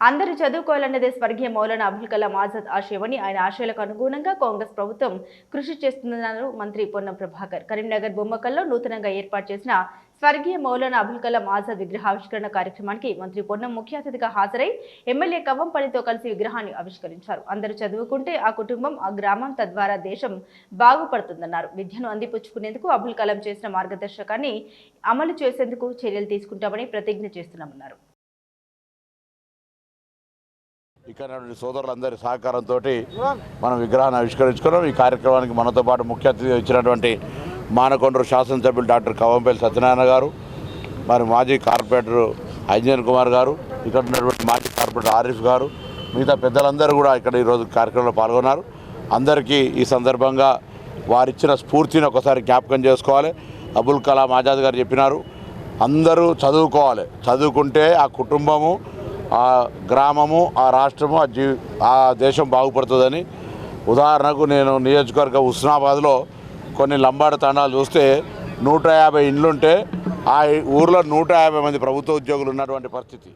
అందరూ చదువుకోవాలన్నదే స్వర్గీయ మౌలానా అబుల్ కలాం ఆజాద్ ఆశయమని ఆయన ఆశయాలకు అనుగుణంగా కాంగ్రెస్ ప్రభుత్వం కృషి చేస్తుందన్నారు మంత్రి పొన్నం ప్రభాకర్. కరీంనగర్ బొమ్మకల్లో నూతనంగా ఏర్పాటు చేసిన స్వర్గీయ మౌలానా అబుల్ కలాం ఆజాద్ విగ్రహావిష్కరణ కార్యక్రమానికి మంత్రి పొన్నం ముఖ్య అతిథిగా హాజరై ఎమ్మెల్యే కవ్వంపల్లితో కలిసి విగ్రహాన్ని ఆవిష్కరించారు. అందరూ చదువుకుంటే ఆ కుటుంబం ఆ గ్రామం తద్వారా దేశం బాగుపడుతుందన్నారు. విద్యను అందిపుచ్చుకునేందుకు అబుల్ కలాం చేసిన మార్గదర్శకాన్ని అమలు చేసేందుకు చర్యలు తీసుకుంటామని ప్రతిజ్ఞ చేస్తున్నామన్నారు. ఇక్కడ సోదరులందరి సహకారంతో మనం విగ్రహాన్ని ఆవిష్కరించుకున్నాం. ఈ కార్యక్రమానికి మనతో పాటు ముఖ్య అతిథి ఇచ్చినటువంటి మానకొండరు శాసనసభ్యులు డాక్టర్ కవంపల్లి సత్యనారాయణ గారు మరి మాజీ కార్పొరేటర్ అంజన్ కుమార్ గారు ఇక్కడ ఉన్నటువంటి మాజీ కార్పొరేటర్ ఆరిఫ్ గారు మిగతా పెద్దలందరూ కూడా ఇక్కడ ఈరోజు కార్యక్రమంలో పాల్గొన్నారు. అందరికీ ఈ సందర్భంగా వారిచ్చిన స్ఫూర్తిని ఒకసారి జ్ఞాపకం చేసుకోవాలి. అబుల్ కలాం ఆజాద్ గారు చెప్పినారు అందరూ చదువుకోవాలి. చదువుకుంటే ఆ కుటుంబము ఆ గ్రామము ఆ రాష్ట్రము ఆ జీ ఆ దేశం బాగుపడుతుందని ఉదాహరణకు నేను నియోజకవర్గ హుస్నాబాద్లో కొన్ని లంబాడ తండాలు చూస్తే నూట యాభై ఇండ్లుంటే ఆ ఊర్లో నూట యాభై మంది ప్రభుత్వ ఉద్యోగులు ఉన్నటువంటి పరిస్థితి.